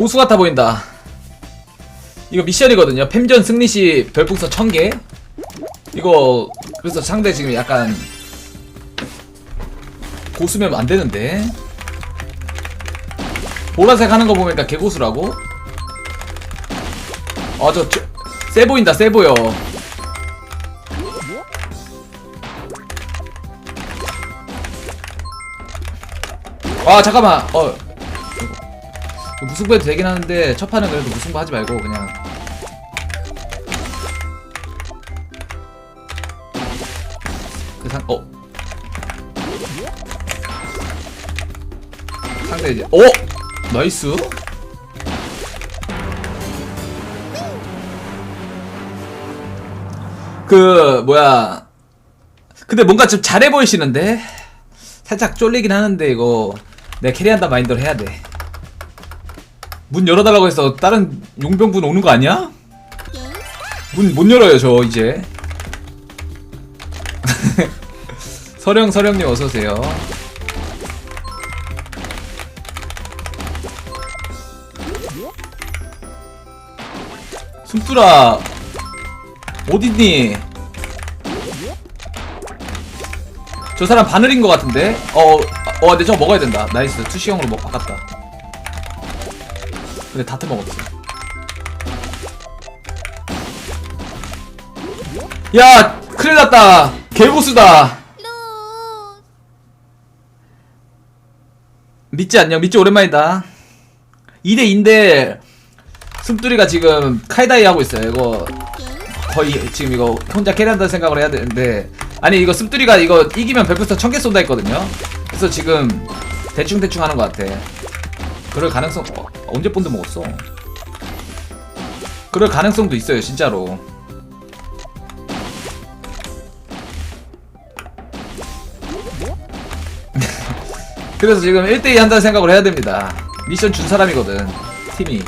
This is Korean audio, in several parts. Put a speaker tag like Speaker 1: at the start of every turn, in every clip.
Speaker 1: 고수 같아 보인다. 이거 미션이거든요. 팸전 승리 시 별풍선 1000개. 이거 그래서 상대 지금 약간 고수면 안 되는데. 보라색 하는 거 보니까 개고수라고? 아, 저, 저, 세 보인다, 세 보여. 아, 잠깐만. 어. 이거 무승부 해도 되긴 하는데, 첫 판은 그래도 무승부 하지 말고, 그냥. 그 상, 어. 상대 이제, 어! 나이스. 그 뭐야 근데 뭔가 좀 잘해 보이시는데 살짝 쫄리긴 하는데 이거 내가 캐리한다 마인드로 해야 돼. 문 열어달라고 해서 다른 용병분 오는 거 아니야? 문 못 열어요 저 이제. 서령 서령님 어서 오세요. 숨뚜라 어딨니? 저 사람 바늘인 것 같은데? 어, 어, 근데 저거 먹어야 된다. 나이스. 투시형으로 먹, 바꿨다. 근데 다트 먹었어. 야! 큰일 났다! 개고수다! 믿지 않냐? 믿지 오랜만이다. 2대2인데, 숨뚜리가 지금 카이다이 하고 있어요. 이거 거의 지금 이거 혼자 캐리한다는 생각을 해야 되는데 아니 이거 습두리가 이거 이기면 별풍선 1000개 쏜다 했거든요 그래서 지금 대충대충 하는 것 같아 그럴 가능성 어, 언제 본드 먹었어? 그럴 가능성도 있어요 진짜로. 그래서 지금 1대2 한다는 생각을 해야 됩니다. 미션 준 사람이거든 팀이.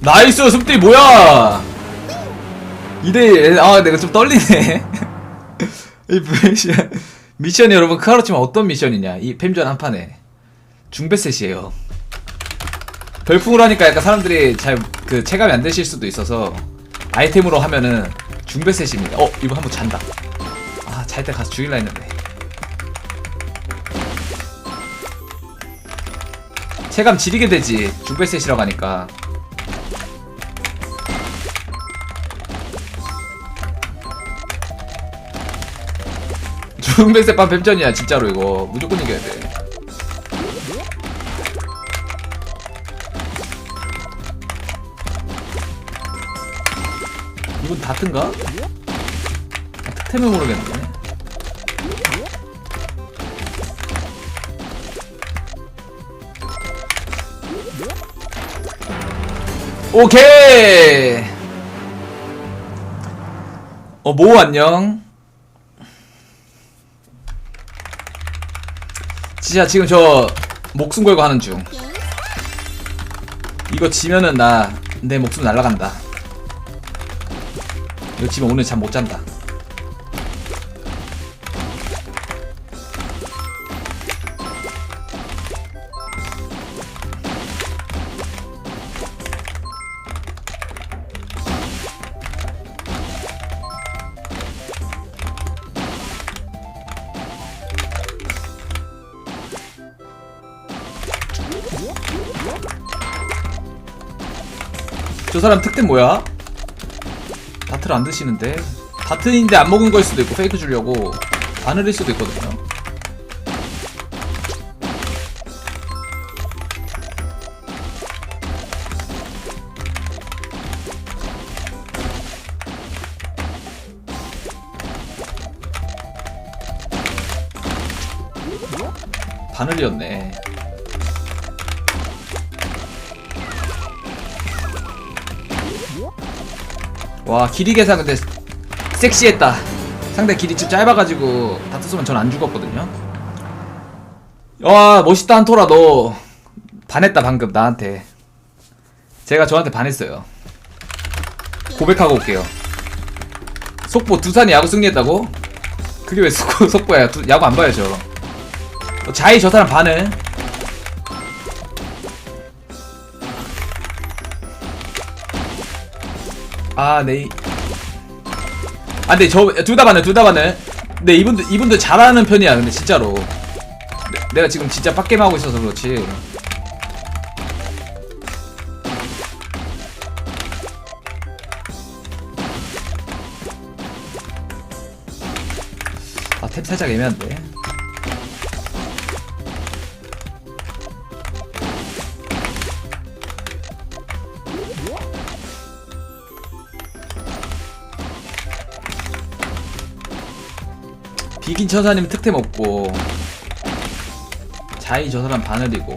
Speaker 1: 나이스 숲들이 뭐야 2대1 아 내가 좀 떨리네. 이 미션 미션이 여러분 크하로 치면 어떤 미션이냐? 이 팸전 한 판에. 중배셋이에요. 별풍을 하니까 약간 사람들이 잘 그 체감이 안 되실 수도 있어서 아이템으로 하면은 중배셋입니다. 어 이거 한번 잔다. 아 잘 때 가서 죽일라 했는데. 체감 지리게 되지. 중배셋이라고 하니까 중백세판 뱀전이야 진짜로 이거. 무조건 이겨야 돼. 이건 다트인가? 아, 특템을 모르겠네. 오케이! 어모 안녕 진짜 지금 저 목숨 걸고 하는 중. 이거 지면은 나 내 목숨 날라간다. 이거 지면 오늘 잠 못 잔다. 사람 특템 뭐야? 다트를 안 드시는데 다트인데 안 먹은 걸 수도 있고 페이크 주려고 바늘일 수도 있거든요. 바늘이었네. 와 길이 계산 근데 섹시했다. 상대 길이 좀 짧아가지고 다트 쏘면 전 안 죽었거든요. 와 멋있다 한토라 너. 반했다 방금 나한테. 제가 저한테 반했어요. 고백하고 올게요. 속보 두산이 야구 승리했다고? 그게 왜 속보, 속보야? 두, 야구 안 봐야죠. 어, 자이 저 사람 반을 아, 네. 아, 근데 저, 둘 다 반을, 둘다 반을. 근데 이분들, 이분들 잘하는 편이야, 근데 진짜로. 내- 내가 지금 진짜 빡게임 하고 있어서 그렇지. 아, 탭 살짝 애매한데. 비긴 처사님 특템 없고. 자이 저 사람 바늘이고.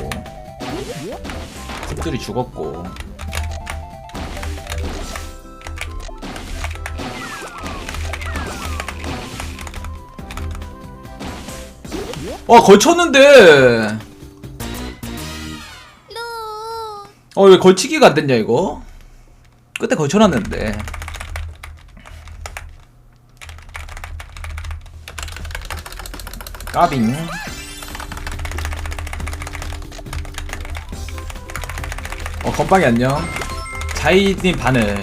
Speaker 1: 습들이 죽었고. 와 걸쳤는데. 어 왜 걸치기가 안 됐냐 이거? 끝에 걸쳐놨는데 까빙. 어 건빵이 안녕. 자이님 바늘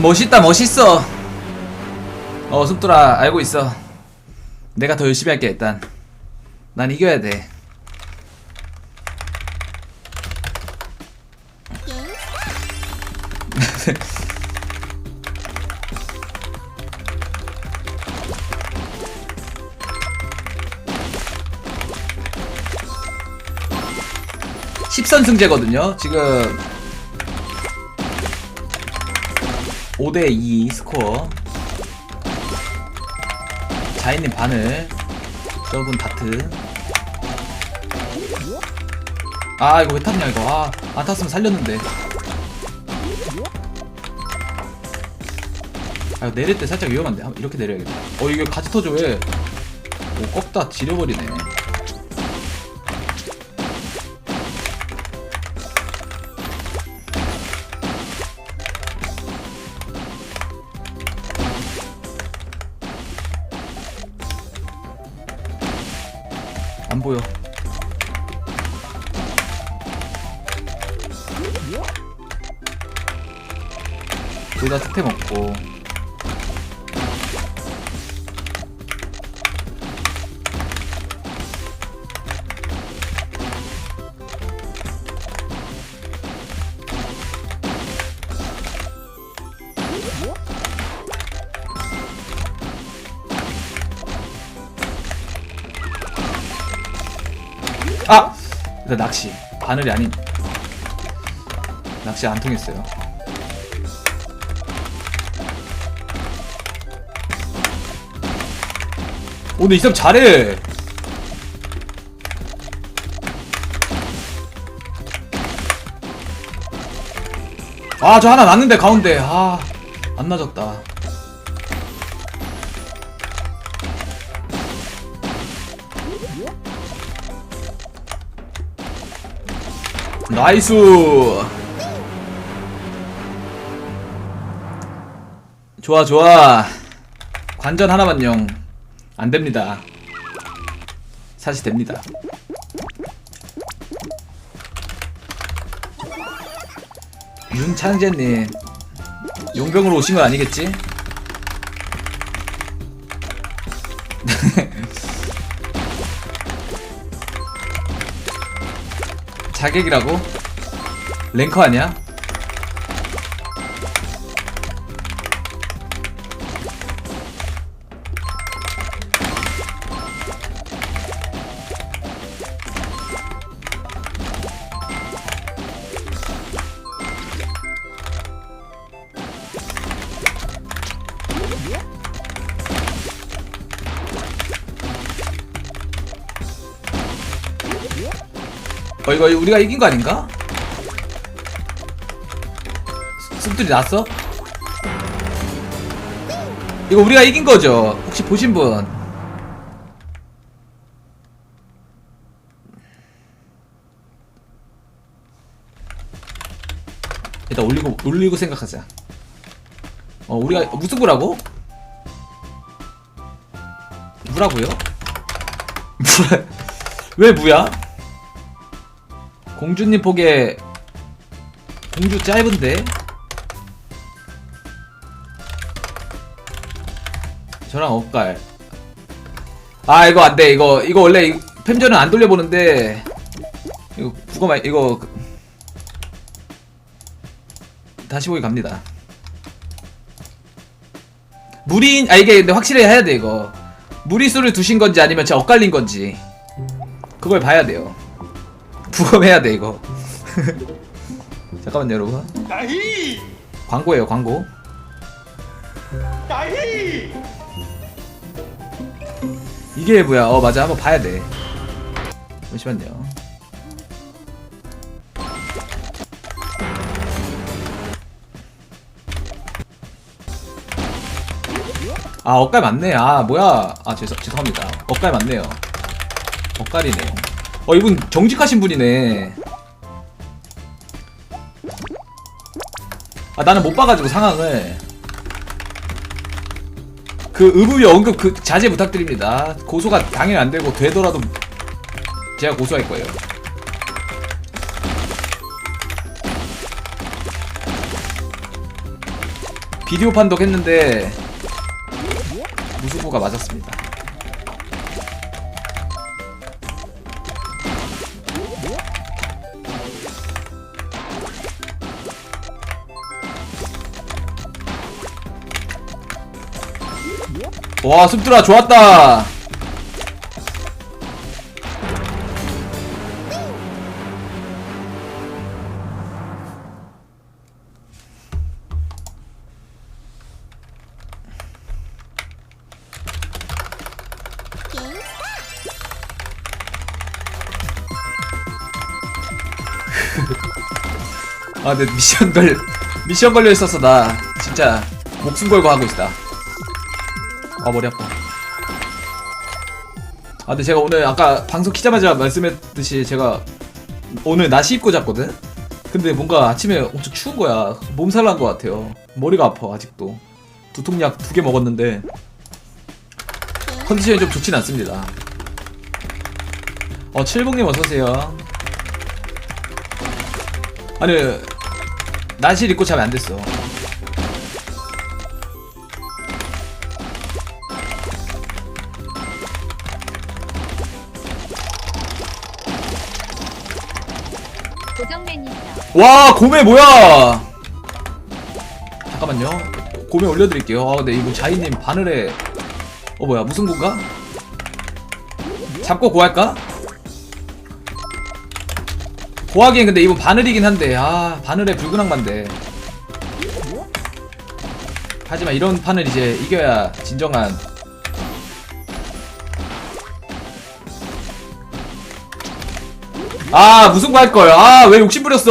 Speaker 1: 멋있다 멋있어. 어 숲돌아 알고 있어. 내가 더 열심히 할게 일단. 난 이겨야 돼. 십선승제거든요 지금 5대2 스코어. 자인님 바늘. 저분 다트. 아 이거 왜 탔냐 이거? 아 안 탔으면 살렸는데. 아 내릴 때 살짝 위험한데. 이렇게 내려야겠다. 어 이거 같이 터져 왜? 오, 꺾다 지려버리네 특템 없고. 아! 일단 낚시. 바늘이 아닌. 낚시 안 통했어요. 오늘 이점 잘해. 아, 저 하나 났는데, 가운데. 아, 안 맞았다. 나이스! 좋아, 좋아. 관전 하나만요. 안 됩니다. 사실 됩니다. 윤찬재님 용병으로 오신 건 아니겠지? 자객이라고? 랭커 아니야? 어 이거 우리가 이긴 거 아닌가? 습들이 났어? 이거 우리가 이긴 거죠? 혹시 보신 분? 일단 올리고 올리고 생각하자. 어 우리가 무슨 부라고? 무라고요? 무라 왜 무야? 공주님 보기에 공주 짧은데? 저랑 엇갈. 아 이거 안돼. 이거 이거 원래 이- 팸전은 안 돌려보는데 이거 그거 말 이거 그- 다시 보기 갑니다. 무리인 아 이게 근데 확실히 해야 돼 이거. 무리수를 두신 건지 아니면 진짜 엇갈린 건지. 그걸 봐야 돼요 부검해야 돼 이거. 잠깐만요 여러분.
Speaker 2: 나히
Speaker 1: 광고예요 광고.
Speaker 2: 나히
Speaker 1: 이게 뭐야. 어 맞아. 한번 봐야 돼. 잠시만요. 아 엇갈 맞네. 아 뭐야. 아 죄송, 죄송합니다. 엇갈 맞네요. 엇갈이네요 어 이분 정직하신 분이네 아 나는 못 봐가지고 상황을 그 의무위 언급 그 자제 부탁드립니다. 고소가 당연히 안 되고 되더라도 제가 고소할 거예요. 비디오 판독 했는데 무수부가 맞았습니다. 와 숲들아 좋았다 아, 내 미션 걸 미션 걸려 있어서 나 진짜 목숨 걸고 하고 있다. 아 머리 아파. 아 근데 제가 오늘 아까 방송 키자마자 말씀했듯이 제가 오늘 나시 입고 잤거든. 근데 뭔가 아침에 엄청 추운 거야. 몸살 난것 같아요. 머리가 아파 아직도. 두통약 두 개 먹었는데 컨디션이 좀 좋진 않습니다. 어 칠봉님 어서 오세요. 아니 나시 입고 자면 안 됐어. 와 고메 뭐야 잠깐만요 고메 올려드릴게요 아 근데 이거 자이님 바늘에 어 뭐야 무슨 건가? 잡고 고할까? 고하기엔 근데 이거 바늘이긴 한데 아 바늘에 악마인데 하지만 이런 판을 이제 이겨야 진정한 아 무슨 거 할 걸? 아 왜 욕심 부렸어?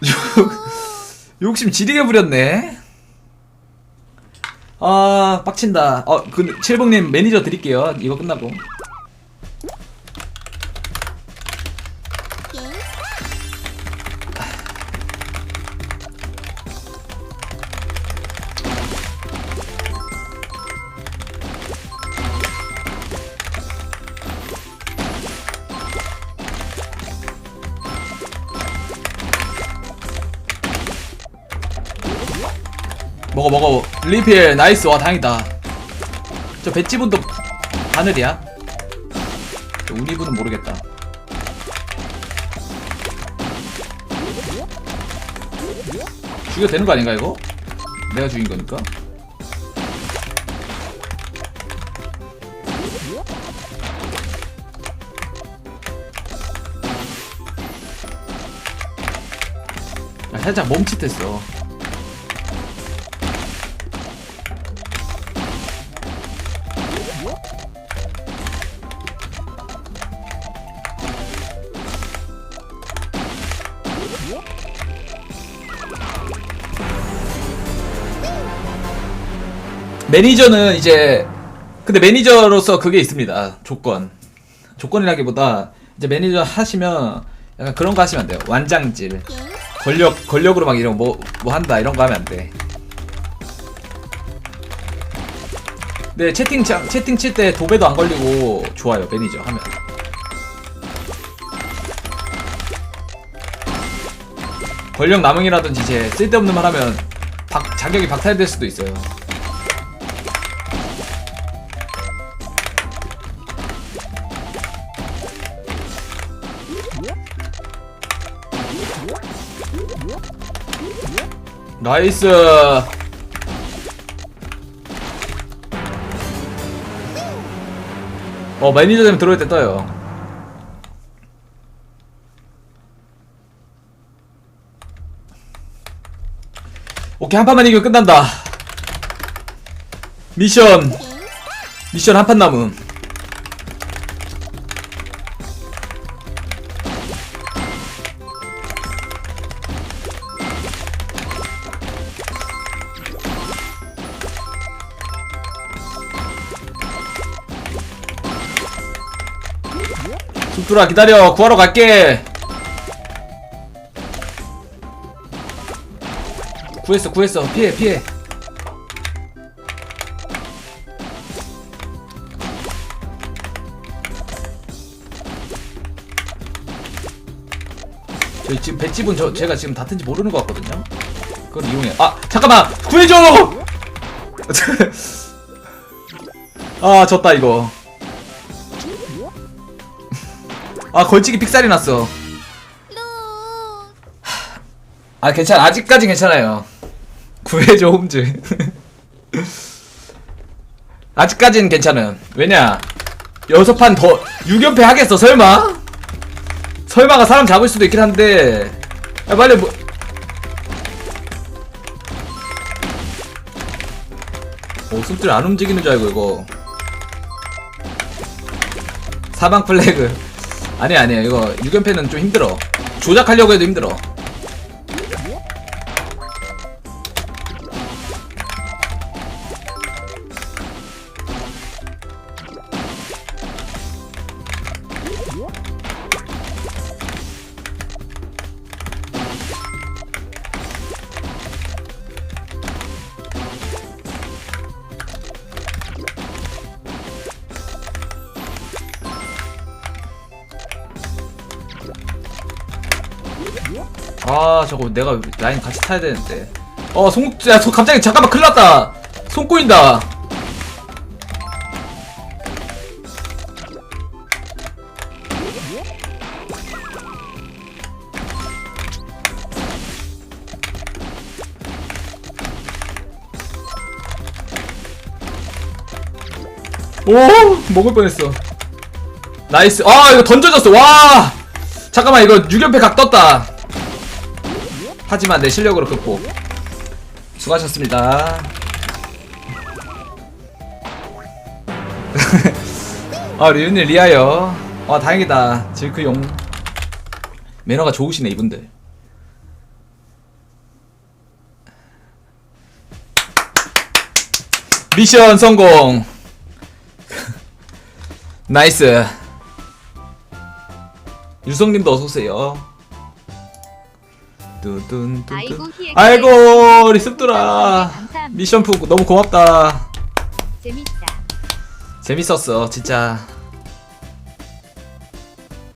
Speaker 1: 욕심 지리게 부렸네. 아 빡친다. 어 그 칠봉님 매니저 드릴게요. 이거 끝나고. 먹어 먹어. 리필 나이스. 와 다행이다. 저 배지분도 바늘이야? 저 우리 분은 모르겠다. 죽여도 되는 거 아닌가 이거? 내가 죽인 거니까. 아, 살짝 멈칫했어 매니저는 이제 근데 매니저로서 그게 있습니다. 조건. 조건이라기보다 이제 매니저 하시면 약간 그런 거 하시면 안 돼요. 완장질. 권력 권력으로 막 이런 뭐뭐 한다 이런 거 하면 안 돼 네 채팅 참- 채팅 칠 때 도배도 안 걸리고 좋아요 매니저 하면. 권력 남용이라든지 이제 쓸데없는 말 하면 박, 자격이 박탈될 수도 있어요. 나이스 어 매니저 되면 들어올 때 떠요. 오케이 한 판만 이기면 끝난다. 미션. 미션 한 판 남음 숲들아 기다려. 구하러 갈게. 구했어 구했어. 피해 피해. 저희 지금 뱃집은 저 제가 지금 닿든지 모르는 것 같거든요? 그걸 이용해. 아 잠깐만! 구해줘! 아 졌다 이거 아 걸치기 픽살이 났어. 아 괜찮아. 아직까지 괜찮아요. 구해줘 홈즈. 아직까지는 괜찮아요. 왜냐? 여섯 판 더 6연패 하겠어 설마? 설마가 사람 잡을 수도 있긴 한데. 야 빨리 뭐. 어, 숨들 안 움직이는 줄 알고 이거. 사방 플래그 아니 아니야 이거 6연패는 좀 힘들어. 조작하려고 해도 힘들어 아 저거 내가 라인 같이 타야 되는데. 어 손, 야, 손 갑자기 잠깐만 큰일 났다. 손 꼬인다. 오 먹을 뻔했어. 나이스. 아 이거 던져졌어. 와 잠깐만 이거 6연패 각 떴다. 하지만 내 실력으로 극복. 수고하셨습니다. 아 리윤님 리하여 아 다행이다. 질크용. 매너가 좋으시네 이분들. 미션 성공. 나이스 유성님도 어서오세요. 뚜둔뚜둔.
Speaker 3: 아이고 희애
Speaker 1: 아이고 우리 습들아.
Speaker 3: 감사합니다.
Speaker 1: 미션 푸 너무 고맙다.
Speaker 3: 재밌다.
Speaker 1: 재밌었어 진짜